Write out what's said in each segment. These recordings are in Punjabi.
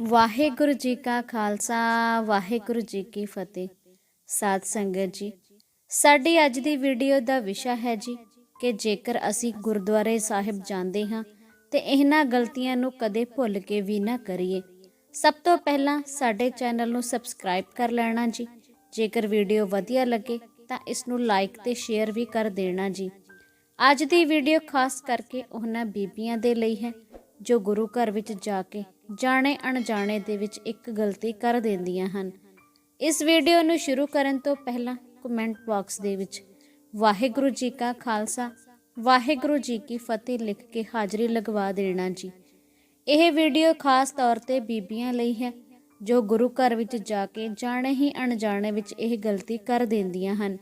ਵਾਹਿਗੁਰੂ ਜੀ ਕਾ ਖਾਲਸਾ, ਵਾਹਿਗੁਰੂ ਜੀ ਕੀ ਫਤਿਹ। ਸਾਧ ਸੰਗਤ ਜੀ, ਸਾਡੀ ਅੱਜ ਦੀ ਵੀਡੀਓ ਦਾ ਵਿਸ਼ਾ ਹੈ ਜੀ ਕਿ ਜੇਕਰ ਅਸੀਂ ਗੁਰਦੁਆਰੇ ਸਾਹਿਬ ਜਾਂਦੇ ਹਾਂ, ਤੇ ਇਹਨਾਂ ਗਲਤੀਆਂ ਨੂੰ ਕਦੇ ਭੁੱਲ ਕੇ ਵੀ ਨਾ ਕਰੀਏ। ਸਭ ਤੋਂ ਪਹਿਲਾਂ ਸਾਡੇ ਚੈਨਲ ਨੂੰ ਸਬਸਕ੍ਰਾਈਬ ਕਰ ਲੈਣਾ ਜੀ। ਜੇਕਰ ਵੀਡੀਓ ਵਧੀਆ ਲੱਗੇ, ਤਾਂ ਇਸ ਨੂੰ ਲਾਈਕ ਤੇ ਸ਼ੇਅਰ ਵੀ ਕਰ ਦੇਣਾ ਜੀ। ਅੱਜ ਦੀ ਵੀਡੀਓ ਖਾਸ ਕਰਕੇ ਉਹਨਾਂ ਬੀਬੀਆਂ ਦੇ ਲਈ ਹੈ, ਜੋ ਗੁਰੂ ਘਰ ਵਿੱਚ ਜਾ ਕੇ ਜਾਣੇ ਅਣਜਾਣੇ ਦੇ ਵਿੱਚ ਇੱਕ ਗਲਤੀ ਕਰ ਦਿੰਦੀਆਂ ਹਨ। ਇਸ ਵੀਡੀਓ ਨੂੰ ਸ਼ੁਰੂ ਕਰਨ ਤੋਂ ਪਹਿਲਾਂ ਕਮੈਂਟ ਬਾਕਸ ਦੇ ਵਿੱਚ, ਵਾਹਿਗੁਰੂ ਜੀ ਕਾ ਖਾਲਸਾ, ਵਾਹਿਗੁਰੂ ਜੀ ਕੀ ਫਤਿਹ ਲਿਖ ਕੇ ਹਾਜ਼ਰੀ ਲਗਵਾ ਦੇਣਾ ਜੀ। ਇਹ ਵੀਡੀਓ ਖਾਸ ਤੌਰ ਤੇ ਬੀਬੀਆਂ ਲਈ ਹੈ, ਜੋ ਗੁਰੂ ਘਰ ਵਿੱਚ ਜਾ ਕੇ ਜਾਣੇ ਹੀ ਅਣਜਾਣੇ ਵਿੱਚ ਇਹ ਗਲਤੀ ਕਰ ਦਿੰਦੀਆਂ ਹਨ।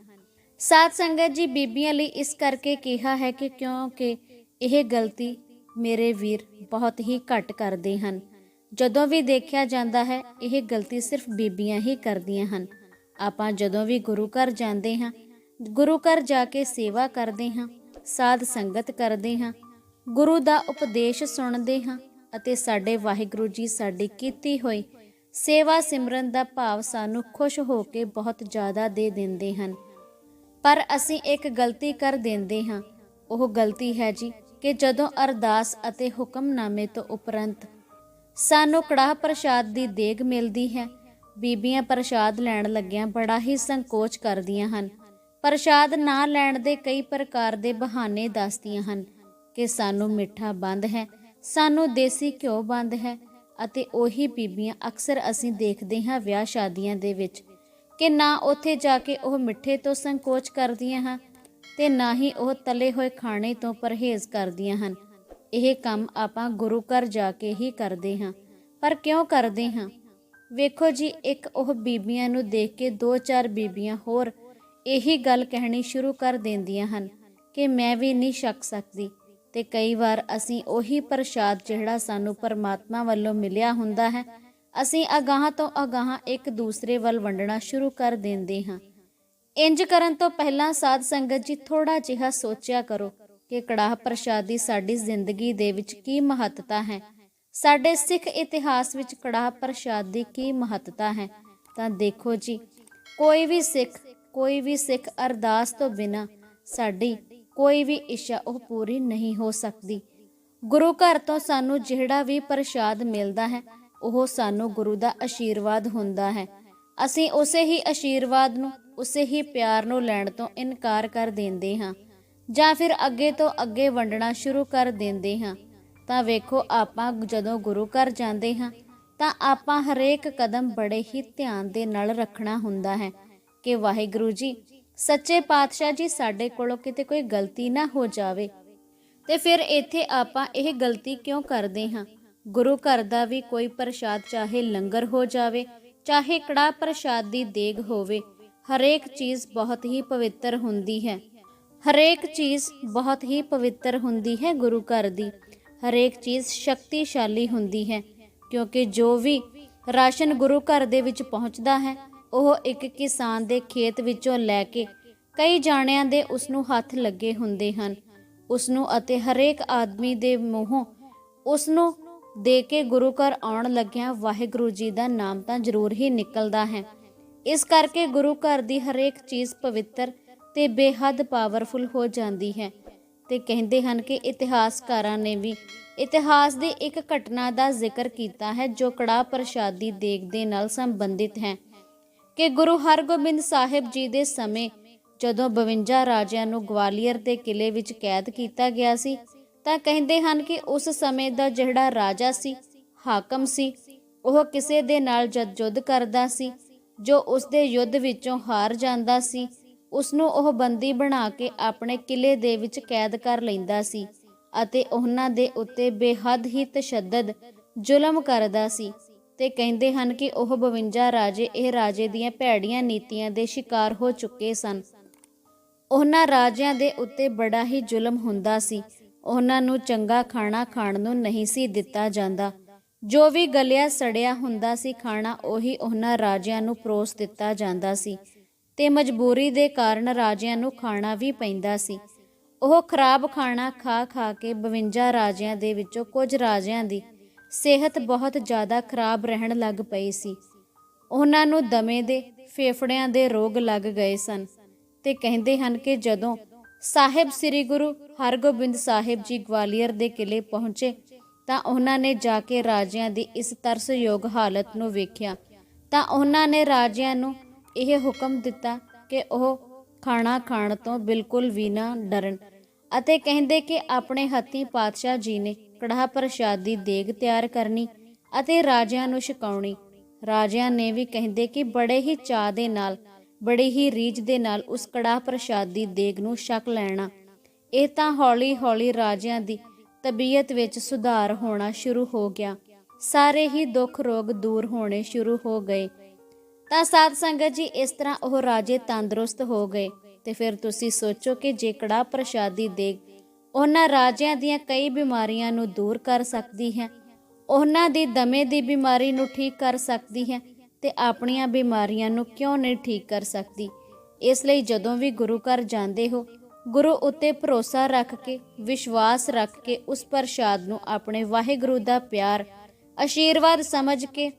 ਸਾਧ ਸੰਗਤ ਜੀ, ਬੀਬੀਆਂ ਲਈ ਇਸ ਕਰਕੇ ਕਿਹਾ ਹੈ ਕਿ ਕਿਉਂਕਿ ਇਹ ਗਲਤੀ ਮੇਰੇ ਵੀਰ ਬਹੁਤ ਹੀ ਘੱਟ ਕਰਦੇ ਹਨ। ਜਦੋਂ ਵੀ ਦੇਖਿਆ ਜਾਂਦਾ ਹੈ, ਇਹ ਗਲਤੀ ਸਿਰਫ ਬੀਬੀਆਂ ਹੀ ਕਰਦੀਆਂ ਹਨ। ਆਪਾਂ ਜਦੋਂ ਵੀ ਗੁਰੂ ਘਰ ਜਾਂਦੇ ਹਾਂ, ਗੁਰੂ ਘਰ ਜਾ ਕੇ ਸੇਵਾ ਕਰਦੇ ਹਾਂ, ਸਾਧ ਸੰਗਤ ਕਰਦੇ ਹਾਂ, ਗੁਰੂ ਦਾ ਉਪਦੇਸ਼ ਸੁਣਦੇ ਹਾਂ ਅਤੇ ਸਾਡੇ ਵਾਹਿਗੁਰੂ ਜੀ ਸਾਡੀ ਕੀਤੀ ਹੋਈ ਸੇਵਾ ਸਿਮਰਨ ਦਾ ਭਾਵ ਸਾਨੂੰ ਖੁਸ਼ ਹੋ ਕੇ ਬਹੁਤ ਜ਼ਿਆਦਾ ਦੇ ਦਿੰਦੇ ਹਨ। ਪਰ ਅਸੀਂ ਇੱਕ ਗਲਤੀ ਕਰ ਦਿੰਦੇ ਹਾਂ। ਉਹ ਗਲਤੀ ਹੈ ਜੀ ਕਿ ਜਦੋਂ ਅਰਦਾਸ ਅਤੇ ਹੁਕਮਨਾਮੇ ਤੋਂ ਉਪਰੰਤ ਸਾਨੂੰ ਕੜਾਹ ਪ੍ਰਸ਼ਾਦ ਦੀ ਦੇਗ ਮਿਲਦੀ ਹੈ। ਬੀਬੀਆਂ ਪ੍ਰਸ਼ਾਦ ਲੈਣ ਲੱਗਿਆਂ ਬੜਾ ਹੀ ਸੰਕੋਚ ਕਰਦੀਆਂ ਹਨ। ਪ੍ਰਸ਼ਾਦ ਨਾ ਲੈਣ ਦੇ ਕਈ ਪ੍ਰਕਾਰ ਦੇ ਬਹਾਨੇ ਦੱਸਦੀਆਂ ਹਨ ਕਿ ਸਾਨੂੰ ਮਿੱਠਾ ਬੰਦ ਹੈ, ਸਾਨੂੰ ਦੇਸੀ ਘਿਓ ਬੰਦ ਹੈ ਅਤੇ ਉਹੀ ਬੀਬੀਆਂ ਅਕਸਰ ਅਸੀਂ ਦੇਖਦੇ ਹਾਂ ਵਿਆਹ ਸ਼ਾਦੀਆਂ ਦੇ ਵਿੱਚ ਕਿ ਨਾ ਉੱਥੇ ਜਾ ਕੇ ਉਹ ਮਿੱਠੇ ਤੋਂ ਸੰਕੋਚ ਕਰਦੀਆਂ ਹਨ ਤੇ ਨਾ ਹੀ ਉਹ ਤਲੇ ਹੋਏ ਖਾਣੇ ਤੋਂ ਪਰਹੇਜ਼ ਕਰਦੀਆਂ ਹਨ। ਇਹ ਕੰਮ ਆਪਾਂ ਗੁਰੂ ਘਰ ਜਾ ਕੇ ਹੀ ਕਰਦੇ ਹਾਂ। ਪਰ ਕਿਉਂ ਕਰਦੇ ਹਾਂ? ਵੇਖੋ ਜੀ, ਇੱਕ ਉਹ ਬੀਬੀਆਂ ਨੂੰ ਦੇਖ ਕੇ ਦੋ ਚਾਰ ਬੀਬੀਆਂ ਹੋਰ ਇਹੀ ਗੱਲ ਕਹਿਣੀ ਸ਼ੁਰੂ ਕਰ ਦਿੰਦੀਆਂ ਹਨ ਕਿ ਮੈਂ ਵੀ ਨਹੀਂ ਛਕ ਸਕਦੀ ਤੇ ਕਈ ਵਾਰ ਅਸੀਂ ਉਹੀ ਪ੍ਰਸ਼ਾਦ ਜਿਹੜਾ ਸਾਨੂੰ ਪਰਮਾਤਮਾ ਵੱਲੋਂ ਮਿਲਿਆ ਹੁੰਦਾ ਹੈ, ਅਸੀਂ ਅਗਾਹ ਤੋਂ ਅਗਾਹ ਇੱਕ ਦੂਸਰੇ ਵੱਲ ਵੰਡਣਾ ਸ਼ੁਰੂ ਕਰ ਦਿੰਦੇ ਹਾਂ। ਇੰਜ ਕਰਨ ਤੋਂ ਪਹਿਲਾਂ ਸਾਧ ਸੰਗਤ ਜੀ ਥੋੜਾ ਜਿਹਾ ਸੋਚਿਆ ਕਰੋ। ਕਿ ਕੜਾਹ ਪ੍ਰਸ਼ਾਦ ਦੀ ਸਾਡੀ ਜ਼ਿੰਦਗੀ ਦੇ ਵਿੱਚ ਕੀ ਮਹੱਤਤਾ ਹੈ? ਸਾਡੇ ਸਿੱਖ ਇਤਿਹਾਸ ਵਿੱਚ ਕੜਾਹ ਪ੍ਰਸ਼ਾਦ ਦੀ ਕੀ ਮਹੱਤਤਾ ਹੈ? ਤਾਂ ਦੇਖੋ ਜੀ, ਕੋਈ ਵੀ ਸਿੱਖ, ਕੋਈ ਵੀ ਸਿੱਖ ਅਰਦਾਸ ਤੋਂ ਬਿਨਾ ਸਾਡੀ ਕੋਈ ਵੀ ਇੱਛਾ ਉਹ ਪੂਰੀ ਨਹੀਂ ਹੋ ਸਕਦੀ। ਗੁਰੂ ਘਰ ਤੋਂ ਸਾਨੂੰ ਜਿਹੜਾ ਵੀ ਪ੍ਰਸ਼ਾਦ ਮਿਲਦਾ ਹੈ, ਉਹ ਸਾਨੂੰ ਗੁਰੂ ਦਾ ਆਸ਼ੀਰਵਾਦ ਹੁੰਦਾ ਹੈ। ਅਸੀਂ ਉਸੇ ਹੀ ਆਸ਼ੀਰਵਾਦ ਨੂੰ, ਉਸੇ ਹੀ ਪਿਆਰ ਨੂੰ ਲੈਣ ਤੋਂ ਇਨਕਾਰ ਕਰ ਦਿੰਦੇ ਹਾਂ। ਜਾਂ ਫਿਰ ਅੱਗੇ ਤੋਂ ਅੱਗੇ ਵੰਡਣਾ ਸ਼ੁਰੂ ਕਰ ਦਿੰਦੇ ਹਾਂ। ਤਾਂ ਵੇਖੋ, ਆਪਾਂ ਜਦੋਂ ਗੁਰੂ ਘਰ ਜਾਂਦੇ ਹਾਂ, ਤਾਂ ਆਪਾਂ ਹਰੇਕ ਕਦਮ ਬੜੇ ਹੀ ਧਿਆਨ ਦੇ ਨਾਲ ਰੱਖਣਾ ਹੁੰਦਾ ਹੈ ਕਿ ਵਾਹਿਗੁਰੂ ਜੀ, ਸੱਚੇ ਪਾਤਸ਼ਾਹ ਜੀ ਸਾਡੇ ਕੋਲੋਂ ਕਿਤੇ ਕੋਈ ਗਲਤੀ ਨਾ ਹੋ ਜਾਵੇ। ਤੇ ਫਿਰ ਇੱਥੇ ਆਪਾਂ ਇਹ ਗਲਤੀ ਕਿਉਂ ਕਰਦੇ ਹਾਂ? ਗੁਰੂ ਘਰ ਦਾ ਵੀ ਕੋਈ ਪ੍ਰਸ਼ਾਦ ਚਾਹੇ ਲੰਗਰ ਹੋ ਜਾਵੇ, ਚਾਹੇ ਕੜਾ ਪ੍ਰਸ਼ਾਦ ਦੀ ਦੇਗ ਹੋਵੇ, ਹਰੇਕ ਚੀਜ਼ ਬਹੁਤ ਹੀ ਪਵਿੱਤਰ ਹੁੰਦੀ ਹੈ। ਹਰੇਕ ਚੀਜ਼ ਬਹੁਤ ਹੀ ਪਵਿੱਤਰ ਹੁੰਦੀ ਹੈ ਗੁਰੂ ਘਰ ਦੀ। ਹਰੇਕ ਚੀਜ਼ ਸ਼ਕਤੀਸ਼ਾਲੀ ਹੁੰਦੀ ਹੈ, ਕਿਉਂਕਿ ਜੋ ਵੀ ਰਾਸ਼ਨ ਗੁਰੂ ਘਰ ਦੇ ਵਿੱਚ ਪਹੁੰਚਦਾ ਹੈ, ਉਹ ਇੱਕ ਕਿਸਾਨ ਦੇ ਖੇਤ ਵਿੱਚੋਂ ਲੈ ਕੇ ਕਈ ਜਾਣਿਆਂ ਦੇ ਉਸ ਨੂੰ ਹੱਥ ਲੱਗੇ ਹੁੰਦੇ ਹਨ। ਉਸ ਨੂੰ ਅਤੇ ਹਰੇਕ ਆਦਮੀ ਦੇ ਮੂੰਹੋਂ ਉਸ ਨੂੰ ਦੇ ਕੇ ਗੁਰੂ ਘਰ ਆਉਣ ਲੱਗਿਆਂ ਵਾਹਿਗੁਰੂ ਜੀ ਦਾ ਨਾਮ ਤਾਂ ਜ਼ਰੂਰ ਹੀ ਨਿਕਲਦਾ ਹੈ। ਇਸ ਕਰਕੇ ਗੁਰੂ ਘਰ ਦੀ ਹਰੇਕ ਚੀਜ਼ ਪਵਿੱਤਰ ਤੇ ਬੇਹੱਦ ਪਾਵਰਫੁਲ ਹੋ ਜਾਂਦੀ ਹੈ। ਤੇ ਕਹਿੰਦੇ ਹਨ ਕਿ ਇਤਿਹਾਸਕਾਰਾਂ ਨੇ ਵੀ ਇਤਿਹਾਸ ਦੀ ਇੱਕ ਘਟਨਾ ਦਾ ਜ਼ਿਕਰ ਕੀਤਾ ਹੈ, ਜੋ ਕੜਾ ਪ੍ਰਸ਼ਾਦੀ ਦੇਗ ਦੇ ਨਾਲ ਸੰਬੰਧਿਤ ਹੈ ਕਿ ਗੁਰੂ ਹਰਗੋਬਿੰਦ ਸਾਹਿਬ ਜੀ ਦੇ ਸਮੇਂ ਜਦੋਂ 52 ਰਾਜਿਆਂ ਨੂੰ ਗਵਾਲੀਅਰ ਦੇ ਕਿਲੇ ਵਿੱਚ ਕੈਦ ਕੀਤਾ ਗਿਆ ਸੀ, ਤਾਂ ਕਹਿੰਦੇ ਹਨ ਕਿ ਉਸ ਸਮੇਂ ਦਾ ਜਿਹੜਾ ਰਾਜਾ ਸੀ, ਹਾਕਮ ਸੀ, ਉਹ ਕਿਸੇ ਦੇ ਨਾਲ ਜਦ ਜੁੱਧ ਕਰਦਾ ਸੀ, ਜੋ ਉਸ ਦੇ ਯੁੱਧ ਵਿੱਚੋਂ ਹਾਰ ਜਾਂਦਾ ਸੀ ਉਸ ਨੂੰ ਉਹ ਬੰਦੀ ਬਣਾ ਕੇ ਆਪਣੇ ਕਿਲੇ ਦੇ ਵਿੱਚ ਕੈਦ ਕਰ ਲੈਂਦਾ ਸੀ ਅਤੇ ਉਹਨਾਂ ਦੇ ਉੱਤੇ ਬੇਹੱਦ ਹੀ ਤਸ਼ੱਦਦ, ਜ਼ੁਲਮ ਕਰਦਾ ਸੀ ਤੇ ਕਹਿੰਦੇ ਹਨ ਕਿ ਉਹ 52 ਰਾਜੇ, ਇਹ ਰਾਜੇ ਦੀਆਂ ਭੈੜੀਆਂ ਨੀਤੀਆਂ ਦੇ ਸ਼ਿਕਾਰ ਹੋ ਚੁੱਕੇ ਸਨ। ਉਹਨਾਂ ਰਾਜਿਆਂ ਦੇ ਉੱਤੇ ਬੜਾ ਹੀ ਜ਼ੁਲਮ ਹੁੰਦਾ ਸੀ। ਉਹਨਾਂ ਨੂੰ ਚੰਗਾ ਖਾਣਾ ਖਾਣ ਨੂੰ ਨਹੀਂ ਸੀ ਦਿੱਤਾ ਜਾਂਦਾ। ਜੋ ਵੀ ਗਲਿਆ ਸੜਿਆ ਹੁੰਦਾ ਸੀ, ਖਾਣਾ ਉਹੀ ਉਹਨਾਂ ਰਾਜਿਆਂ ਨੂੰ ਪਰੋਸ ਦਿੱਤਾ ਜਾਂਦਾ ਸੀ। ਤੇ ਮਜਬੂਰੀ ਦੇ ਕਾਰਨ ਰਾਜਿਆਂ ਨੂੰ ਖਾਣਾ ਵੀ ਪੈਂਦਾ ਸੀ। ਉਹ ਖਰਾਬ ਖਾਣਾ ਖਾ ਖਾ ਕੇ 52 ਰਾਜਿਆਂ ਦੇ ਵਿੱਚੋਂ ਕੁਝ ਰਾਜਿਆਂ ਦੀ ਸਿਹਤ ਬਹੁਤ ਜ਼ਿਆਦਾ ਖਰਾਬ ਰਹਿਣ ਲੱਗ ਪਈ ਸੀ। ਉਹਨਾਂ ਨੂੰ ਦਮੇ ਦੇ ਫੇਫੜਿਆਂ ਦੇ ਰੋਗ ਲੱਗ ਗਏ ਸਨ ਤੇ ਕਹਿੰਦੇ ਹਨ ਕਿ ਜਦੋਂ ਸਾਹਿਬ ਸ੍ਰੀ ਗੁਰੂ ਹਰਗੋਬਿੰਦ ਸਾਹਿਬ ਜੀ ਗਵਾਲੀਅਰ ਦੇ ਕਿਲੇ ਪਹੁੰਚੇ ਤਾਂ ਉਹਨਾਂ ਨੇ ਜਾ ਕੇ ਰਾਜਿਆਂ ਦੀ ਇਸ ਤਰਸਯੋਗ ਹਾਲਤ ਨੂੰ ਵੇਖਿਆ। ਤਾਂ ਉਹਨਾਂ ਨੇ ਰਾਜਿਆਂ ਨੂੰ ਇਹ ਹੁਕਮ ਦਿੱਤਾ ਕਿ ਉਹ ਖਾਣਾ ਖਾਣ ਤੋਂ ਬਿਲਕੁਲ ਵੀ ਨਾ ਡਰਨ ਅਤੇ ਕਹਿੰਦੇ ਕਿ ਆਪਣੇ ਹੱਥੀਂ ਪਾਤਸ਼ਾਹ ਜੀ ਨੇ ਕੜਾਹ ਪ੍ਰਸ਼ਾਦ ਦੀ ਦੇਗ ਤਿਆਰ ਕਰਨੀ ਅਤੇ ਰਾਜਿਆਂ ਨੂੰ ਛਕਾਉਣੀ। ਰਾਜਿਆਂ ਨੇ ਵੀ ਕਹਿੰਦੇ ਕਿ ਬੜੇ ਹੀ ਚਾਅ ਦੇ ਨਾਲ, ਬੜੀ ਹੀ ਰੀਝ ਦੇ ਨਾਲ ਉਸ ਕੜਾਹ ਪ੍ਰਸ਼ਾਦ ਦੀ ਦੇਗ ਨੂੰ ਛਕ ਲੈਣਾ। ਇਹ ਤਾਂ ਹੌਲੀ-ਹੌਲੀ ਰਾਜਿਆਂ ਦੀ ਤਬੀਅਤ ਵਿੱਚ ਸੁਧਾਰ ਹੋਣਾ ਸ਼ੁਰੂ ਹੋ ਗਿਆ। ਸਾਰੇ ਹੀ ਦੁੱਖ ਰੋਗ ਦੂਰ ਹੋਣੇ ਸ਼ੁਰੂ ਹੋ ਗਏ। ਤਾਂ ਸਾਧ ਸੰਗਤ ਜੀ, ਇਸ ਤਰ੍ਹਾਂ ਉਹ ਰਾਜੇ ਤੰਦਰੁਸਤ ਹੋ ਗਏ ਤੇ ਫਿਰ ਤੁਸੀਂ ਸੋਚੋ ਕਿ ਜੇ ਕੜਾਹ ਪ੍ਰਸ਼ਾਦੀ ਦੇ ਉਹਨਾਂ ਰਾਜਿਆਂ ਦੀਆਂ ਕਈ ਬਿਮਾਰੀਆਂ ਨੂੰ ਦੂਰ ਕਰ ਸਕਦੀ ਹੈ, ਉਹਨਾਂ ਦੀ ਦਮੇ ਦੀ ਬਿਮਾਰੀ ਨੂੰ ਠੀਕ ਕਰ ਸਕਦੀ ਹੈ ਤੇ ਆਪਣੀਆਂ ਬਿਮਾਰੀਆਂ ਨੂੰ ਕਿਉਂ ਨਹੀਂ ਠੀਕ ਕਰ ਸਕਦੀ? ਇਸ ਲਈ ਜਦੋਂ ਵੀ ਗੁਰੂ ਘਰ ਜਾਂਦੇ ਹੋ, ਗੁਰੂ ਉੱਤੇ ਭਰੋਸਾ ਰੱਖ ਕੇ, ਵਿਸ਼ਵਾਸ ਰੱਖ ਕੇ ਉਸ ਪ੍ਰਸ਼ਾਦ ਨੂੰ ਆਪਣੇ ਵਾਹਿਗੁਰੂ ਦਾ ਪਿਆਰ ਆਸ਼ੀਰਵਾਦ ਸਮਝ ਕੇ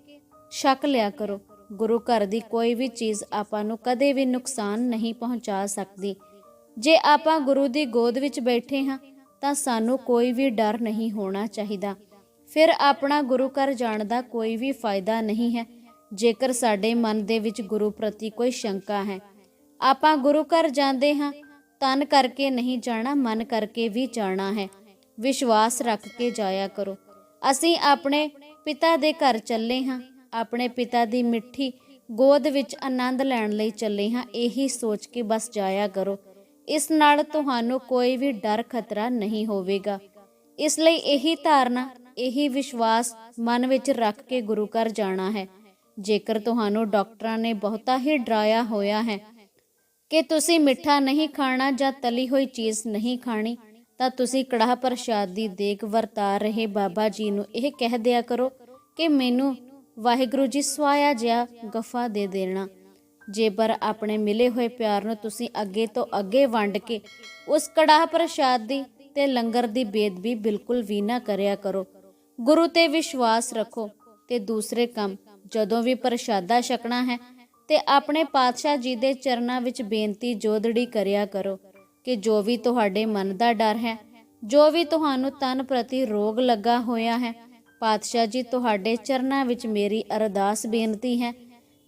ਛਕ ਲਿਆ ਕਰੋ। ਗੁਰੂ ਘਰ ਦੀ ਕੋਈ ਵੀ ਚੀਜ਼ ਆਪਾਂ ਨੂੰ ਕਦੇ ਵੀ ਨੁਕਸਾਨ ਨਹੀਂ ਪਹੁੰਚਾ ਸਕਦੀ। ਜੇ ਆਪਾਂ ਗੁਰੂ ਦੀ ਗੋਦ ਵਿੱਚ ਬੈਠੇ ਹਾਂ, ਤਾਂ ਸਾਨੂੰ ਕੋਈ ਵੀ ਡਰ ਨਹੀਂ ਹੋਣਾ ਚਾਹੀਦਾ। ਫਿਰ ਆਪਣਾ ਗੁਰੂ ਘਰ ਜਾਣ ਦਾ ਕੋਈ ਵੀ ਫਾਇਦਾ ਨਹੀਂ ਹੈ, ਜੇਕਰ ਸਾਡੇ ਮਨ ਦੇ ਵਿੱਚ ਗੁਰੂ ਪ੍ਰਤੀ ਕੋਈ ਸ਼ੰਕਾ ਹੈ। ਆਪਾਂ ਗੁਰੂ ਘਰ ਜਾਂਦੇ ਹਾਂ, ਤਨ ਕਰਕੇ ਨਹੀਂ ਜਾਣਾ, ਮਨ ਕਰਕੇ ਵੀ ਜਾਣਾ ਹੈ। ਵਿਸ਼ਵਾਸ ਰੱਖ ਕੇ ਜਾਇਆ ਕਰੋ। ਅਸੀਂ ਆਪਣੇ ਪਿਤਾ ਦੇ ਘਰ ਚੱਲੇ ਹਾਂ ਆਪਣੇ ਪਿਤਾ ਦੀ ਮਿੱਠੀ ਗੋਦ ਵਿੱਚ ਆਨੰਦ ਲੈਣ ਲਈ ਚੱਲੇ ਹਾਂ, ਇਹੀ ਸੋਚ ਕੇ ਬਸ ਜਾਇਆ ਕਰੋ। ਇਸ ਨਾਲ ਤੁਹਾਨੂੰ ਕੋਈ ਵੀ ਡਰ ਖਤਰਾ ਨਹੀਂ ਹੋਵੇਗਾ। ਇਸ ਲਈ ਇਹੀ ਧਾਰਨਾ, ਇਹੀ ਵਿਸ਼ਵਾਸ ਮਨ ਵਿੱਚ ਰੱਖ ਕੇ ਗੁਰੂ ਘਰ ਜਾਣਾ ਹੈ। ਜੇਕਰ ਤੁਹਾਨੂੰ ਡਾਕਟਰਾਂ ਨੇ ਬਹੁਤਾ ਹੀ ਡਰਾਇਆ ਹੋਇਆ ਹੈ ਕਿ ਤੁਸੀਂ ਮਿੱਠਾ ਨਹੀਂ ਖਾਣਾ ਜਾਂ ਤਲੀ ਹੋਈ ਚੀਜ਼ ਨਹੀਂ ਖਾਣੀ, ਤਾਂ ਤੁਸੀਂ ਕੜਾਹ ਪ੍ਰਸ਼ਾਦ ਦੀ ਦੇਖ ਵਰਤਾ ਰਹੇ ਬਾਬਾ ਜੀ ਨੂੰ ਇਹ ਕਹਿ ਦਿਆ ਕਰੋ ਕਿ ਮੈਨੂੰ ਵਾਹਿਗੁਰੂ ਜੀ ਸਵਾਇਆ ਜਿਹਾ ਗਫਾ ਦੇ ਦੇਣਾ। ਜੇਬਰ ਆਪਣੇ ਮਿਲੇ ਹੋਏ ਪਿਆਰ ਨੂੰ ਤੁਸੀਂ ਅੱਗੇ ਤੋਂ ਅੱਗੇ ਵੰਡ ਕੇ ਉਸ ਕੜਾਹ ਪ੍ਰਸ਼ਾਦ ਦੀ ਤੇ ਲੰਗਰ ਦੀ ਬੇਦਬੀ ਬਿਲਕੁਲ ਵੀ ਨਾ ਕਰਿਆ ਕਰੋ। ਗੁਰੂ ਤੇ ਵਿਸ਼ਵਾਸ ਰੱਖੋ ਤੇ ਦੂਸਰੇ ਕੰਮ ਜਦੋਂ ਵੀ ਪ੍ਰਸ਼ਾਦਾ ਛਕਣਾ ਹੈ ਤੇ ਆਪਣੇ ਪਾਤਸ਼ਾਹ ਜੀ ਦੇ ਚਰਨਾਂ ਵਿੱਚ ਬੇਨਤੀ ਜੋਦੜੀ ਕਰਿਆ ਕਰੋ ਕਿ ਜੋ ਵੀ ਤੁਹਾਡੇ ਮਨ ਦਾ ਡਰ ਹੈ, ਜੋ ਵੀ ਤੁਹਾਨੂੰ ਤਨ ਪ੍ਰਤੀ ਰੋਗ ਲੱਗਾ ਹੋਇਆ ਹੈ ਪਾਤਸ਼ਾਹ ਜੀ, ਤੁਹਾਡੇ ਚਰਨਾਂ ਵਿੱਚ ਮੇਰੀ ਅਰਦਾਸ ਬੇਨਤੀ ਹੈ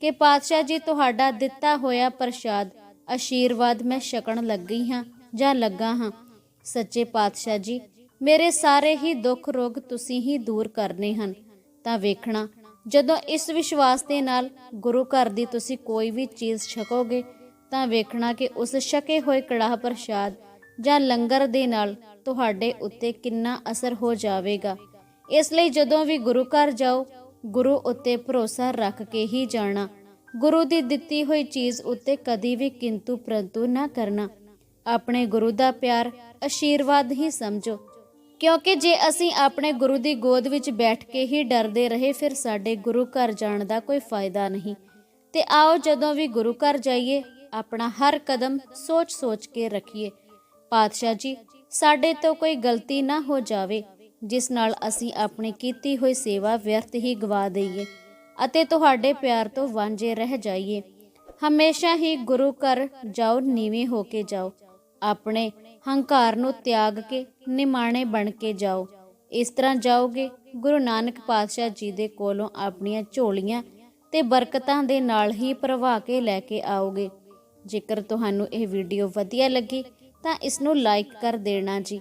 ਕਿ ਪਾਤਸ਼ਾਹ ਜੀ, ਤੁਹਾਡਾ ਦਿੱਤਾ ਹੋਇਆ ਪ੍ਰਸ਼ਾਦ ਆਸ਼ੀਰਵਾਦ ਮੈਂ ਛਕਣ ਲੱਗੀ ਹਾਂ ਜਾਂ ਲੱਗਾ ਹਾਂ। ਸੱਚੇ ਪਾਤਸ਼ਾਹ ਜੀ, ਮੇਰੇ ਸਾਰੇ ਹੀ ਦੁੱਖ ਰੋਗ ਤੁਸੀਂ ਹੀ ਦੂਰ ਕਰਨੇ ਹਨ। ਤਾਂ ਵੇਖਣਾ, ਜਦੋਂ ਇਸ ਵਿਸ਼ਵਾਸ ਦੇ ਨਾਲ ਗੁਰੂ ਘਰ ਦੀ ਤੁਸੀਂ ਕੋਈ ਵੀ ਚੀਜ਼ ਛਕੋਗੇ, ਤਾਂ ਵੇਖਣਾ ਕਿ ਉਸ ਛਕੇ ਹੋਏ ਕੜਾਹ ਪ੍ਰਸ਼ਾਦ ਜਾਂ ਲੰਗਰ ਦੇ ਨਾਲ ਤੁਹਾਡੇ ਉੱਤੇ ਕਿੰਨਾ ਅਸਰ ਹੋ ਜਾਵੇਗਾ। ਇਸ ਲਈ ਜਦੋਂ ਵੀ ਗੁਰੂ ਘਰ ਜਾਓ, ਗੁਰੂ ਉੱਤੇ ਭਰੋਸਾ ਰੱਖ ਕੇ ਹੀ ਜਾਣਾ। ਗੁਰੂ ਦੀ ਦਿੱਤੀ ਹੋਈ ਚੀਜ਼ ਉੱਤੇ ਕਦੀ ਵੀ ਕਿੰਤੂ ਪ੍ਰੰਤੂ ਨਾ ਕਰਨਾ। ਆਪਣੇ ਗੁਰੂ ਦਾ ਪਿਆਰ ਆਸ਼ੀਰਵਾਦ ਹੀ ਸਮਝੋ। ਕਿਉਂਕਿ ਜੇ ਅਸੀਂ ਆਪਣੇ ਗੁਰੂ ਦੀ ਗੋਦ ਵਿੱਚ ਬੈਠ ਕੇ ਹੀ ਡਰਦੇ ਰਹੇ, ਫਿਰ ਸਾਡੇ ਗੁਰੂ ਘਰ ਜਾਣ ਦਾ ਕੋਈ ਫਾਇਦਾ ਨਹੀਂ। ਤੇ ਆਓ ਜਦੋਂ ਵੀ ਗੁਰੂ ਘਰ ਜਾਈਏ, ਆਪਣਾ ਹਰ ਕਦਮ ਸੋਚ-ਸੋਚ ਕੇ ਰੱਖੀਏ। ਪਾਤਸ਼ਾਹ ਜੀ, ਸਾਡੇ ਤੋਂ ਕੋਈ ਗਲਤੀ ਨਾ ਹੋ ਜਾਵੇ। ਜਿਸ ਨਾਲ ਅਸੀਂ ਆਪਣੀ ਕੀਤੀ ਹੋਈ ਸੇਵਾ ਵਿਅਰਥ ਹੀ ਗਵਾ ਦਈਏ ਅਤੇ ਤੁਹਾਡੇ ਪਿਆਰ ਤੋਂ ਵਾਂਝੇ ਰਹਿ ਜਾਈਏ। ਹਮੇਸ਼ਾ ਹੀ ਗੁਰੂ ਘਰ ਜਾਓ, ਨੀਵੇਂ ਹੋ ਕੇ ਜਾਓ। ਆਪਣੇ ਹੰਕਾਰ ਨੂੰ ਤਿਆਗ ਕੇ ਨਿਮਾਣੇ ਬਣ ਕੇ ਜਾਓ। ਇਸ ਤਰ੍ਹਾਂ ਜਾਓਗੇ, ਗੁਰੂ ਨਾਨਕ ਪਾਤਸ਼ਾਹ ਜੀ ਦੇ ਕੋਲੋਂ ਆਪਣੀਆਂ ਝੋਲੀਆਂ ਤੇ ਬਰਕਤਾਂ ਦੇ ਨਾਲ ਹੀ ਪ੍ਰਵਾਹ ਕੇ ਲੈ ਕੇ ਆਓਗੇ। ਜੇਕਰ ਤੁਹਾਨੂੰ ਇਹ ਵੀਡੀਓ ਵਧੀਆ ਲੱਗੀ, ਤਾਂ ਇਸ ਨੂੰ ਲਾਈਕ ਕਰ ਦੇਣਾ ਜੀ।